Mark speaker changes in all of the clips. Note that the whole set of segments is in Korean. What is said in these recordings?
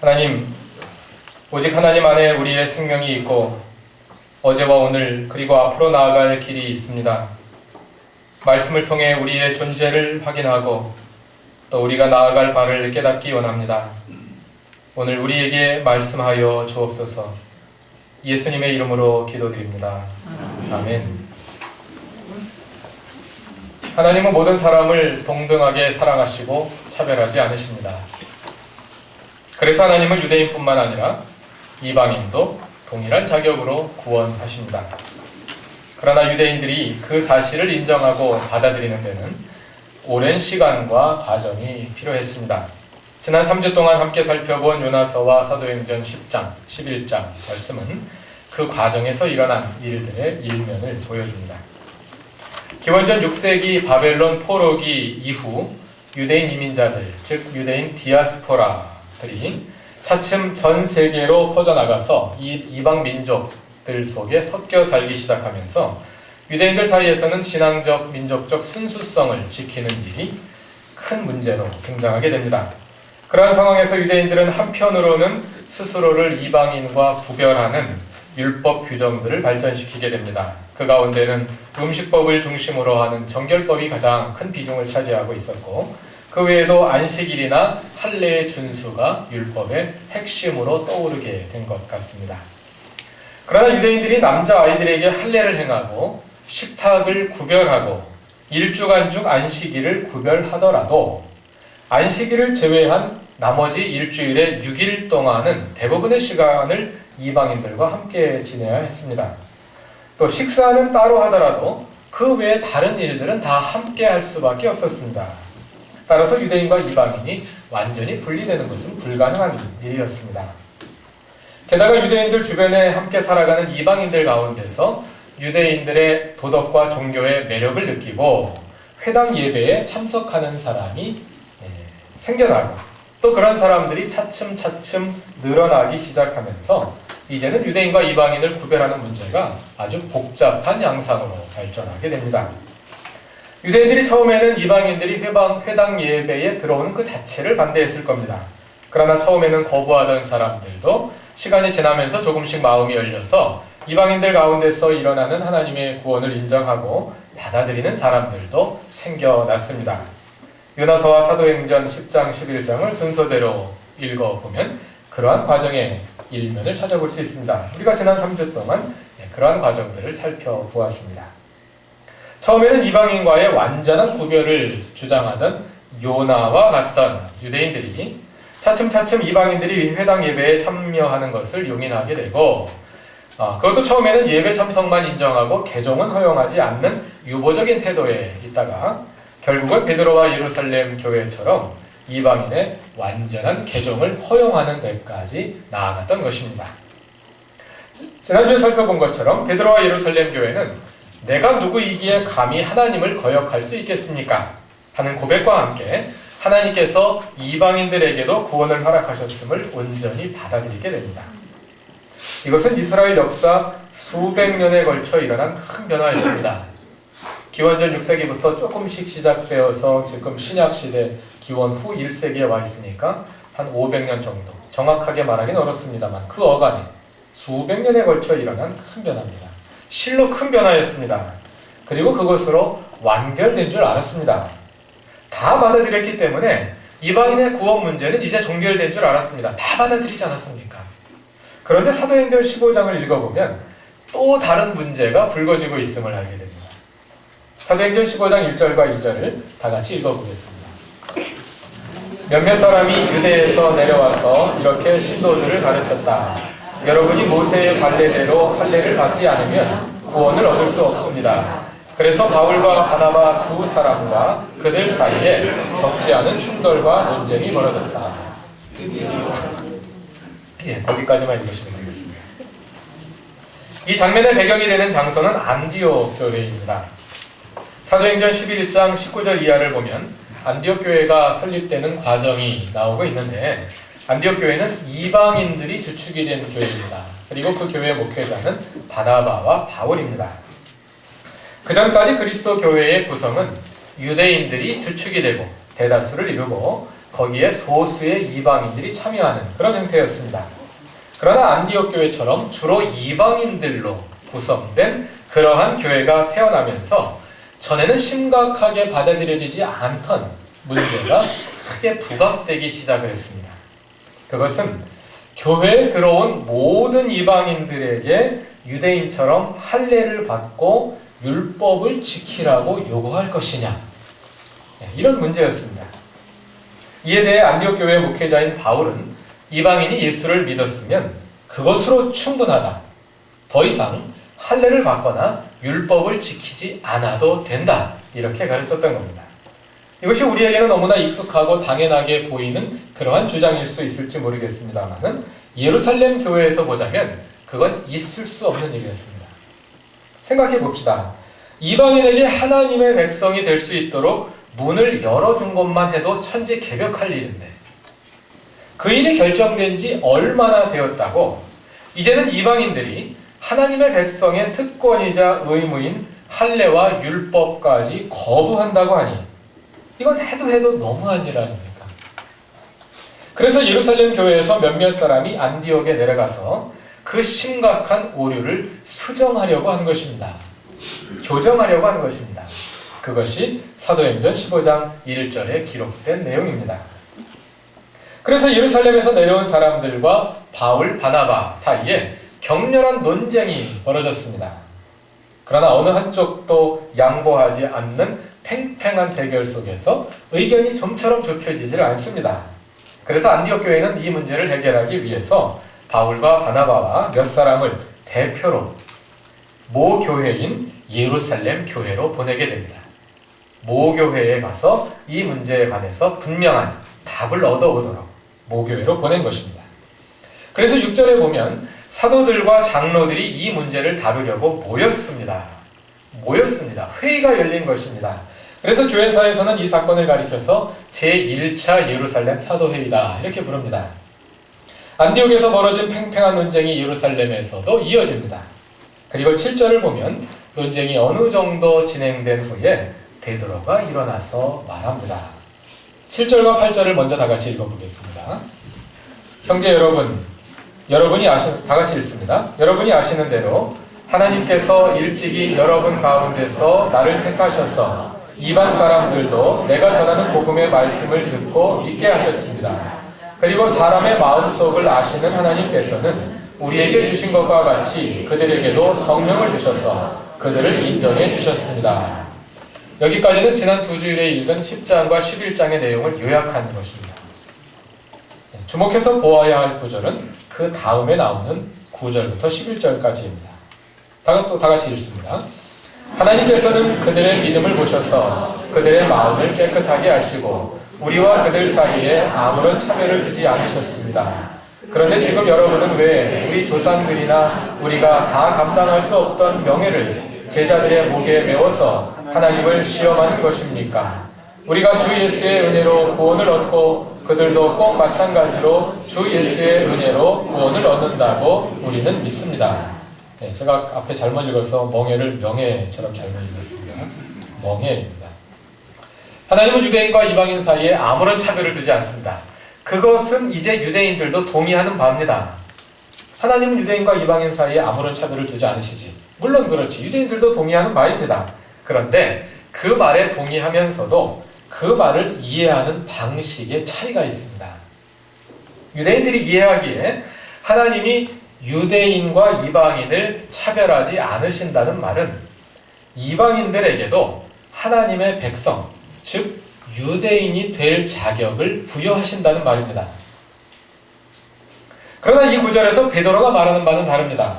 Speaker 1: 하나님, 오직 하나님 안에 우리의 생명이 있고 어제와 오늘 그리고 앞으로 나아갈 길이 있습니다. 말씀을 통해 우리의 존재를 확인하고 또 우리가 나아갈 바를 깨닫기 원합니다. 오늘 우리에게 말씀하여 주옵소서. 예수님의 이름으로 기도드립니다. 아멘. 하나님은 모든 사람을 동등하게 사랑하시고 차별하지 않으십니다. 그래서 하나님은 유대인뿐만 아니라 이방인도 동일한 자격으로 구원하십니다. 그러나 유대인들이 그 사실을 인정하고 받아들이는 데는 오랜 시간과 과정이 필요했습니다. 지난 3주 동안 함께 살펴본 요나서와 사도행전 10장, 11장 말씀은 그 과정에서 일어난 일들의 일면을 보여줍니다. 기원전 6세기 바벨론 포로기 이후 유대인 이민자들, 즉 유대인 디아스포라 들이 차츰 전 세계로 퍼져나가서 이 이방 민족들 속에 섞여 살기 시작하면서 유대인들 사이에서는 신앙적, 민족적 순수성을 지키는 일이 큰 문제로 등장하게 됩니다. 그러한 상황에서 유대인들은 한편으로는 스스로를 이방인과 구별하는 율법 규정들을 발전시키게 됩니다. 그 가운데는 음식법을 중심으로 하는 정결법이 가장 큰 비중을 차지하고 있었고 그 외에도 안식일이나 할례의 준수가 율법의 핵심으로 떠오르게 된 것 같습니다. 그러나 유대인들이 남자 아이들에게 할례를 행하고 식탁을 구별하고 일주간 중 안식일을 구별하더라도 안식일을 제외한 나머지 일주일의 6일 동안은 대부분의 시간을 이방인들과 함께 지내야 했습니다. 또 식사는 따로 하더라도 그 외에 다른 일들은 다 함께 할 수밖에 없었습니다. 따라서 유대인과 이방인이 완전히 분리되는 것은 불가능한 일이었습니다. 게다가 유대인들 주변에 함께 살아가는 이방인들 가운데서 유대인들의 도덕과 종교의 매력을 느끼고 회당 예배에 참석하는 사람이 예, 생겨나고 또 그런 사람들이 차츰차츰 늘어나기 시작하면서 이제는 유대인과 이방인을 구별하는 문제가 아주 복잡한 양상으로 발전하게 됩니다. 유대인들이 처음에는 이방인들이 회방, 회당 예배에 들어오는 그 자체를 반대했을 겁니다. 그러나 처음에는 거부하던 사람들도 시간이 지나면서 조금씩 마음이 열려서 이방인들 가운데서 일어나는 하나님의 구원을 인정하고 받아들이는 사람들도 생겨났습니다. 요나서와 사도행전 10장 11장을 순서대로 읽어보면 그러한 과정의 일면을 찾아볼 수 있습니다. 우리가 지난 3주 동안 예, 그러한 과정들을 살펴보았습니다. 처음에는 이방인과의 완전한 구별을 주장하던 요나와 같던 유대인들이 차츰차츰 이방인들이 회당 예배에 참여하는 것을 용인하게 되고 어, 그것도 처음에는 예배 참석만 인정하고 개종은 허용하지 않는 유보적인 태도에 있다가 결국은 베드로와 예루살렘 교회처럼 이방인의 완전한 개종을 허용하는 데까지 나아갔던 것입니다. 지난주에 살펴본 것처럼 베드로와 예루살렘 교회는 내가 누구이기에 감히 하나님을 거역할 수 있겠습니까? 하는 고백과 함께 하나님께서 이방인들에게도 구원을 허락하셨음을 온전히 받아들이게 됩니다. 이것은 이스라엘 역사 수백 년에 걸쳐 일어난 큰 변화였습니다. 기원전 6세기부터 조금씩 시작되어서 지금 신약 시대 기원 후 1세기에 와 있으니까 한 500년 정도. 정확하게 말하기는 어렵습니다만 그 어간에 수백 년에 걸쳐 일어난 큰 변화입니다. 실로 큰 변화였습니다. 그리고 그것으로 완결된 줄 알았습니다. 다 받아들였기 때문에 이방인의 구원 문제는 이제 종결된 줄 알았습니다. 다 받아들이지 않았습니까? 그런데 사도행전 15장을 읽어보면 또 다른 문제가 불거지고 있음을 알게 됩니다. 사도행전 15장 1절과 2절을 다 같이 읽어보겠습니다. 몇몇 사람이 유대에서 내려와서 이렇게 신도들을 가르쳤다. 여러분이 모세의 관례대로 할례를 받지 않으면 구원을 얻을 수 없습니다. 그래서 바울과 바나바 두 사람과 그들 사이에 적지 않은 충돌과 논쟁이 벌어졌다. 예, 거기까지만 읽으시면 되겠습니다. 이 장면의 배경이 되는 장소는 안디옥 교회입니다. 사도행전 11장 19절 이하를 보면 안디옥 교회가 설립되는 과정이 나오고 있는데 안디옥 교회는 이방인들이 주축이 된 교회입니다. 그리고 그 교회 목회자는 바나바와 바울입니다. 그 전까지 그리스도 교회의 구성은 유대인들이 주축이 되고 대다수를 이루고 거기에 소수의 이방인들이 참여하는 그런 형태였습니다. 그러나 안디옥 교회처럼 주로 이방인들로 구성된 그러한 교회가 태어나면서 전에는 심각하게 받아들여지지 않던 문제가 크게 부각되기 시작을 했습니다. 그것은 교회에 들어온 모든 이방인들에게 유대인처럼 할례를 받고 율법을 지키라고 요구할 것이냐 네, 이런 문제였습니다. 이에 대해 안디옥 교회 목회자인 바울은 이방인이 예수를 믿었으면 그것으로 충분하다. 더 이상 할례를 받거나 율법을 지키지 않아도 된다. 이렇게 가르쳤던 겁니다. 이것이 우리에게는 너무나 익숙하고 당연하게 보이는 그러한 주장일 수 있을지 모르겠습니다만은 예루살렘 교회에서 보자면 그건 있을 수 없는 일이었습니다. 생각해 봅시다. 이방인에게 하나님의 백성이 될 수 있도록 문을 열어준 것만 해도 천지 개벽할 일인데 그 일이 결정된 지 얼마나 되었다고 이제는 이방인들이 하나님의 백성의 특권이자 의무인 할례와 율법까지 거부한다고 하니 이건 해도 해도 너무한 일 아닙니까? 그래서 예루살렘 교회에서 몇몇 사람이 안디옥에 내려가서 그 심각한 오류를 수정하려고 한 것입니다. 교정하려고 하는 것입니다. 그것이 사도행전 15장 1절에 기록된 내용입니다. 그래서 예루살렘에서 내려온 사람들과 바울, 바나바 사이에 격렬한 논쟁이 벌어졌습니다. 그러나 어느 한쪽도 양보하지 않는 팽팽한 대결 속에서 의견이 좀처럼 좁혀지질 않습니다. 그래서 안디옥 교회는 이 문제를 해결하기 위해서 바울과 바나바와 몇 사람을 대표로 모 교회인 예루살렘 교회로 보내게 됩니다. 모 교회에 가서 이 문제에 관해서 분명한 답을 얻어오도록 모 교회로 보낸 것입니다. 그래서 6절에 보면 사도들과 장로들이 이 문제를 다루려고 모였습니다. 모였습니다. 회의가 열린 것입니다. 그래서 교회사에서는 이 사건을 가리켜서 제1차 예루살렘 사도회의다 이렇게 부릅니다. 안디옥에서 벌어진 팽팽한 논쟁이 예루살렘에서도 이어집니다. 그리고 7절을 보면 논쟁이 어느 정도 진행된 후에 베드로가 일어나서 말합니다. 7절과 8절을 먼저 다 같이 읽어보겠습니다. 형제 여러분, 여러분이 아시, 다 같이 읽습니다. 여러분이 아시는 대로 하나님께서 일찍이 여러분 가운데서 나를 택하셔서 이방 사람들도 내가 전하는 복음의 말씀을 듣고 믿게 하셨습니다. 그리고 사람의 마음속을 아시는 하나님께서는 우리에게 주신 것과 같이 그들에게도 성령을 주셔서 그들을 인정해 주셨습니다. 여기까지는 지난 두 주일에 읽은 10장과 11장의 내용을 요약하는 것입니다. 주목해서 보아야 할 구절은 그 다음에 나오는 9절부터 11절까지입니다. 다, 또다 같이 읽습니다. 하나님께서는 그들의 믿음을 보셔서 그들의 마음을 깨끗하게 하시고 우리와 그들 사이에 아무런 차별을 두지 않으셨습니다. 그런데 지금 여러분은 왜 우리 조상들이나 우리가 다 감당할 수 없던 명예를 제자들의 목에 메워서 하나님을 시험하는 것입니까? 우리가 주 예수의 은혜로 구원을 얻고 그들도 꼭 마찬가지로 주 예수의 은혜로 구원을 얻는다고 우리는 믿습니다. 네, 제가 앞에 잘못 읽어서 멍해를 명예처럼 잘못 읽었습니다. 멍해입니다. 하나님은 유대인과 이방인 사이에 아무런 차별을 두지 않습니다. 그것은 이제 유대인들도 동의하는 바입니다. 하나님은 유대인과 이방인 사이에 아무런 차별을 두지 않으시지. 물론 그렇지. 유대인들도 동의하는 바입니다. 그런데 그 말에 동의하면서도 그 말을 이해하는 방식의 차이가 있습니다. 유대인들이 이해하기에 하나님이 유대인과 이방인을 차별하지 않으신다는 말은 이방인들에게도 하나님의 백성, 즉 유대인이 될 자격을 부여하신다는 말입니다. 그러나 이 구절에서 베드로가 말하는 바는 다릅니다.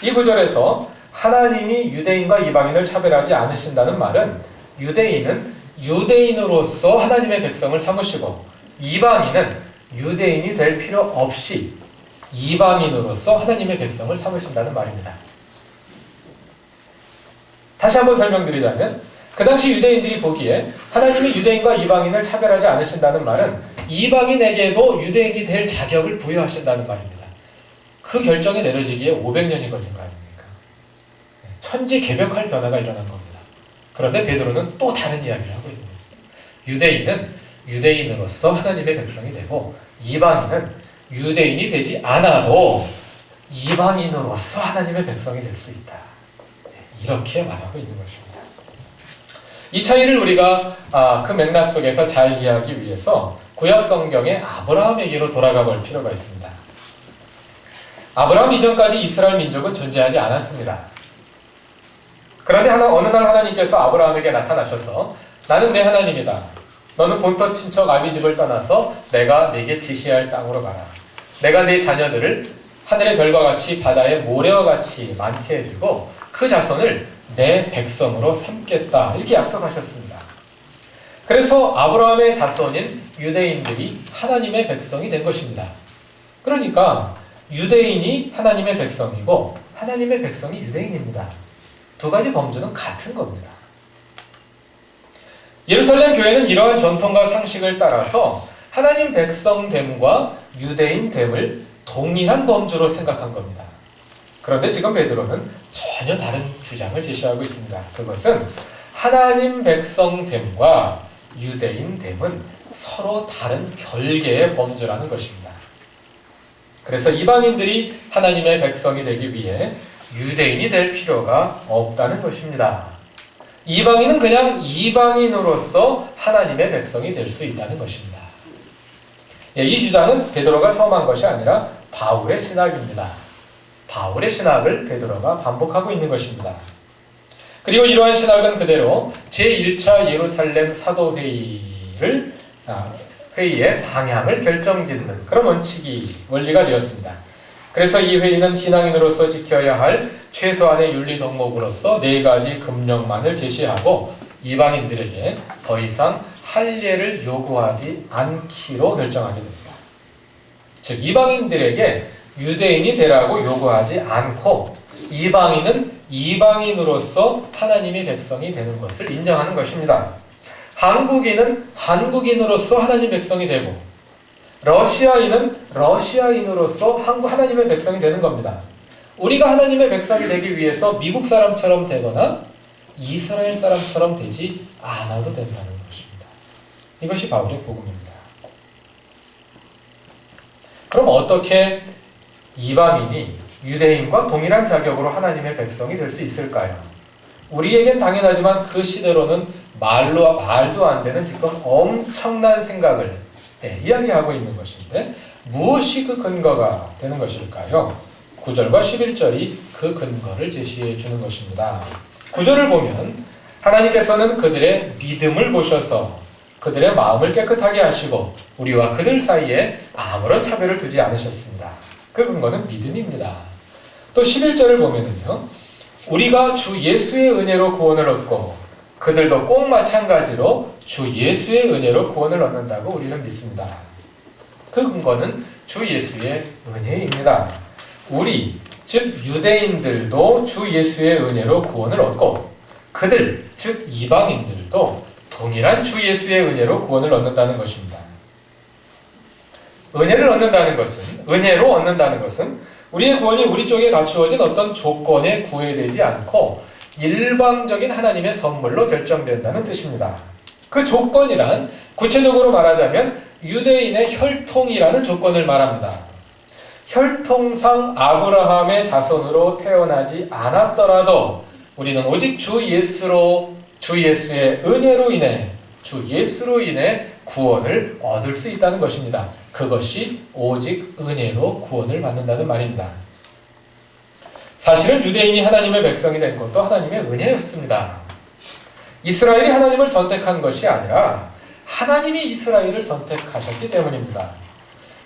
Speaker 1: 이 구절에서 하나님이 유대인과 이방인을 차별하지 않으신다는 말은 유대인은 유대인으로서 하나님의 백성을 삼으시고 이방인은 유대인이 될 필요 없이 이방인으로서 하나님의 백성을 삼으신다는 말입니다. 다시 한번 설명드리자면 그 당시 유대인들이 보기에 하나님이 유대인과 이방인을 차별하지 않으신다는 말은 이방인에게도 유대인이 될 자격을 부여하신다는 말입니다. 그 결정이 내려지기에 500년이 걸린 거 아닙니까? 천지 개벽할 변화가 일어난 겁니다. 그런데 베드로는 또 다른 이야기를 하고 있는 겁니다. 유대인은 유대인으로서 하나님의 백성이 되고 이방인은 유대인이 되지 않아도 이방인으로서 하나님의 백성이 될 수 있다. 이렇게 말하고 있는 것입니다. 이 차이를 우리가 아, 그 맥락 속에서 잘 이해하기 위해서 구약 성경의 아브라함에게로 돌아가 볼 필요가 있습니다. 아브라함 이전까지 이스라엘 민족은 존재하지 않았습니다. 그런데 하나, 어느 날 하나님께서 아브라함에게 나타나셔서 나는 내 하나님이다. 너는 본토 친척 아비 집을 떠나서 내가 네게 지시할 땅으로 가라. 내가 네 자녀들을 하늘의 별과 같이 바다의 모래와 같이 많게 해주고 그 자손을 내 백성으로 삼겠다. 이렇게 약속하셨습니다. 그래서 아브라함의 자손인 유대인들이 하나님의 백성이 된 것입니다. 그러니까 유대인이 하나님의 백성이고 하나님의 백성이 유대인입니다. 두 가지 범주는 같은 겁니다. 예루살렘 교회는 이러한 전통과 상식을 따라서 하나님 백성됨과 유대인 됨을 동일한 범주로 생각한 겁니다. 그런데 지금 베드로는 전혀 다른 주장을 제시하고 있습니다. 그것은 하나님 백성 됨과 유대인 됨은 서로 다른 별개의 범주라는 것입니다. 그래서 이방인들이 하나님의 백성이 되기 위해 유대인이 될 필요가 없다는 것입니다. 이방인은 그냥 이방인으로서 하나님의 백성이 될 수 있다는 것입니다. 예, 이 주장은 베드로가 처음 한 것이 아니라 바울의 신학입니다. 바울의 신학을 베드로가 반복하고 있는 것입니다. 그리고 이러한 신학은 그대로 제1차 예루살렘 사도회의를 아, 회의의 방향을 결정짓는 그런 원칙이 원리가 되었습니다. 그래서 이 회의는 신앙인으로서 지켜야 할 최소한의 윤리 덕목으로서 네 가지 금령만을 제시하고 이방인들에게 더 이상 할례를 요구하지 않기로 결정하게 됩니다. 즉 이방인들에게 유대인이 되라고 요구하지 않고 이방인은 이방인으로서 하나님의 백성이 되는 것을 인정하는 것입니다. 한국인은 한국인으로서 하나님 백성이 되고 러시아인은 러시아인으로서 한국 하나님의 백성이 되는 겁니다. 우리가 하나님의 백성이 되기 위해서 미국 사람처럼 되거나 이스라엘 사람처럼 되지 않아도 된다는. 이것이 바울의 복음입니다. 그럼 어떻게 이방인이 유대인과 동일한 자격으로 하나님의 백성이 될 수 있을까요? 우리에겐 당연하지만 그 시대로는 말로 말도 안 되는 지금 엄청난 생각을 네, 이야기하고 있는 것인데 무엇이 그 근거가 되는 것일까요? 9절과 11절이 그 근거를 제시해 주는 것입니다. 9절을 보면 하나님께서는 그들의 믿음을 보셔서 그들의 마음을 깨끗하게 하시고 우리와 그들 사이에 아무런 차별을 두지 않으셨습니다. 그 근거는 믿음입니다. 또 11절을 보면은요. 우리가 주 예수의 은혜로 구원을 얻고 그들도 꼭 마찬가지로 주 예수의 은혜로 구원을 얻는다고 우리는 믿습니다. 그 근거는 주 예수의 은혜입니다. 우리, 즉 유대인들도 주 예수의 은혜로 구원을 얻고 그들, 즉 이방인들도 동일한 주 예수의 은혜로 구원을 얻는다는 것입니다. 은혜를 얻는다는 것은 은혜로 얻는다는 것은 우리의 구원이 우리 쪽에 갖추어진 어떤 조건에 구애되지 않고 일방적인 하나님의 선물로 결정된다는 뜻입니다. 그 조건이란 구체적으로 말하자면 유대인의 혈통이라는 조건을 말합니다. 혈통상 아브라함의 자손으로 태어나지 않았더라도 우리는 오직 주 예수로 주 예수의 은혜로 인해 주 예수로 인해 구원을 얻을 수 있다는 것입니다. 그것이 오직 은혜로 구원을 받는다는 말입니다. 사실은 유대인이 하나님의 백성이 된 것도 하나님의 은혜였습니다. 이스라엘이 하나님을 선택한 것이 아니라 하나님이 이스라엘을 선택하셨기 때문입니다.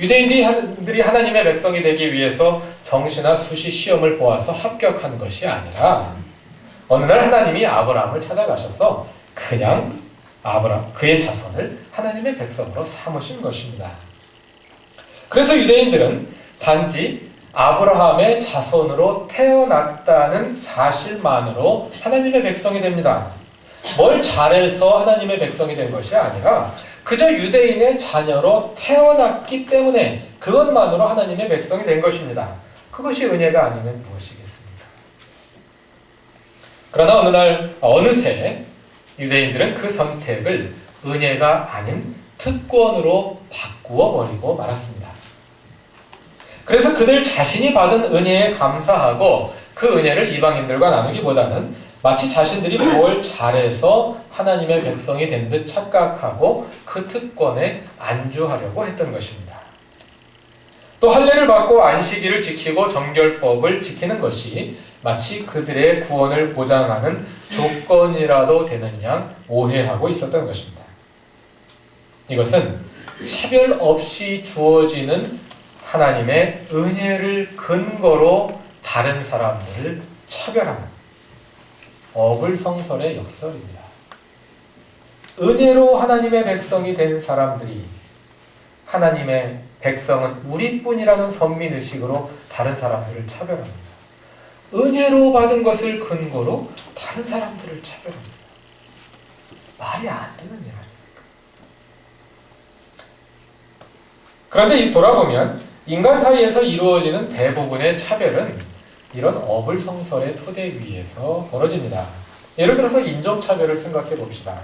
Speaker 1: 유대인들이 하나님의 백성이 되기 위해서 정시나 수시 시험을 보아서 합격한 것이 아니라 어느 날 하나님이 아브라함을 찾아가셔서 그냥 아브라함 그의 자손을 하나님의 백성으로 삼으신 것입니다. 그래서 유대인들은 단지 아브라함의 자손으로 태어났다는 사실만으로 하나님의 백성이 됩니다. 뭘 잘해서 하나님의 백성이 된 것이 아니라 그저 유대인의 자녀로 태어났기 때문에 그것만으로 하나님의 백성이 된 것입니다. 그것이 은혜가 아니면 무엇이겠습니까? 그러나 어느 날 어느새 유대인들은 그 선택을 은혜가 아닌 특권으로 바꾸어 버리고 말았습니다. 그래서 그들 자신이 받은 은혜에 감사하고 그 은혜를 이방인들과 나누기보다는 마치 자신들이 뭘 잘해서 하나님의 백성이 된 듯 착각하고 그 특권에 안주하려고 했던 것입니다. 또 할례를 받고 안식일을 지키고 정결법을 지키는 것이 마치 그들의 구원을 보장하는 조건이라도 되는 양 오해하고 있었던 것입니다. 이것은 차별 없이 주어지는 하나님의 은혜를 근거로 다른 사람들을 차별하는 어불성설의 역설입니다. 은혜로 하나님의 백성이 된 사람들이 하나님의 백성은 우리뿐이라는 선민의식으로 다른 사람들을 차별합니다. 은혜로 받은 것을 근거로 다른 사람들을 차별합니다. 말이 안 되는 일 아닙니까? 그런데 이 돌아보면 인간 사이에서 이루어지는 대부분의 차별은 이런 어불성설의 토대 위에서 벌어집니다. 예를 들어서 인종차별을 생각해 봅시다.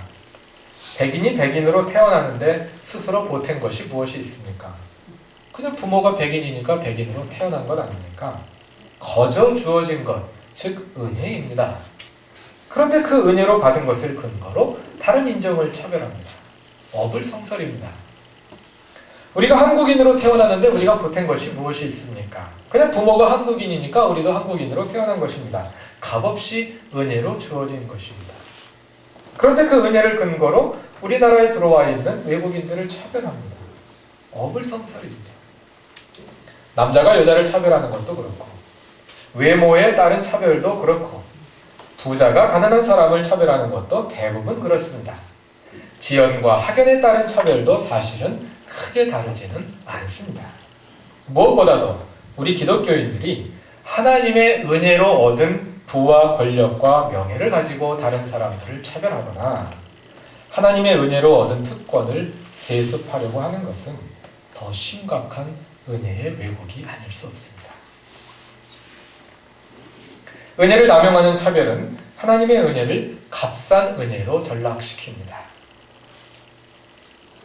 Speaker 1: 백인이 백인으로 태어나는데 스스로 보탠 것이 무엇이 있습니까? 그냥 부모가 백인이니까 백인으로 태어난 것 아닙니까? 거저 주어진 것, 즉 은혜입니다. 그런데 그 은혜로 받은 것을 근거로 다른 인종을 차별합니다. 어불성설입니다. 우리가 한국인으로 태어났는데 우리가 보탠 것이 무엇이 있습니까? 그냥 부모가 한국인이니까 우리도 한국인으로 태어난 것입니다. 값없이 은혜로 주어진 것입니다. 그런데 그 은혜를 근거로 우리나라에 들어와 있는 외국인들을 차별합니다. 어불성설입니다. 남자가 여자를 차별하는 것도 그렇고 외모에 따른 차별도 그렇고 부자가 가난한 사람을 차별하는 것도 대부분 그렇습니다. 지연과 학연에 따른 차별도 사실은 크게 다르지는 않습니다. 무엇보다도 우리 기독교인들이 하나님의 은혜로 얻은 부와 권력과 명예를 가지고 다른 사람들을 차별하거나 하나님의 은혜로 얻은 특권을 세습하려고 하는 것은 더 심각한 은혜의 왜곡이 아닐 수 없습니다. 은혜를 남용하는 차별은 하나님의 은혜를 값싼 은혜로 전락시킵니다.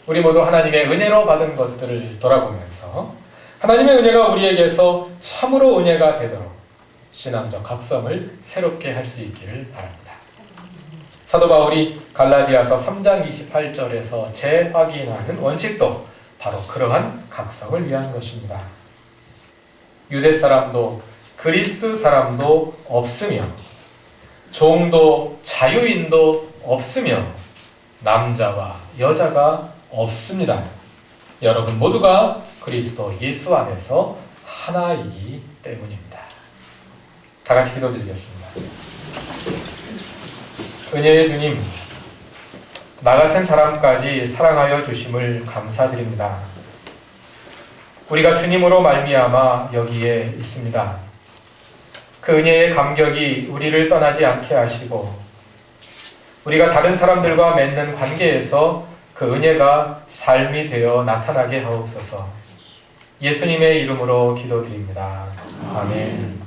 Speaker 1: 우리 모두 하나님의 은혜로 받은 것들을 돌아보면서 하나님의 은혜가 우리에게서 참으로 은혜가 되도록 신앙적 각성을 새롭게 할 수 있기를 바랍니다. 사도 바울이 갈라디아서 3장 28절에서 재확인하는 원칙도 바로 그러한 각성을 위한 것입니다. 유대 사람도 그리스 사람도 없으며 종도 자유인도 없으며 남자와 여자가 없습니다. 여러분 모두가 그리스도 예수 안에서 하나이기 때문입니다. 다 같이 기도드리겠습니다. 은혜의 주님, 나 같은 사람까지 사랑하여 주심을 감사드립니다. 우리가 주님으로 말미암아 여기에 있습니다. 그 은혜의 감격이 우리를 떠나지 않게 하시고 우리가 다른 사람들과 맺는 관계에서 그 은혜가 삶이 되어 나타나게 하옵소서. 예수님의 이름으로 기도드립니다. 아멘.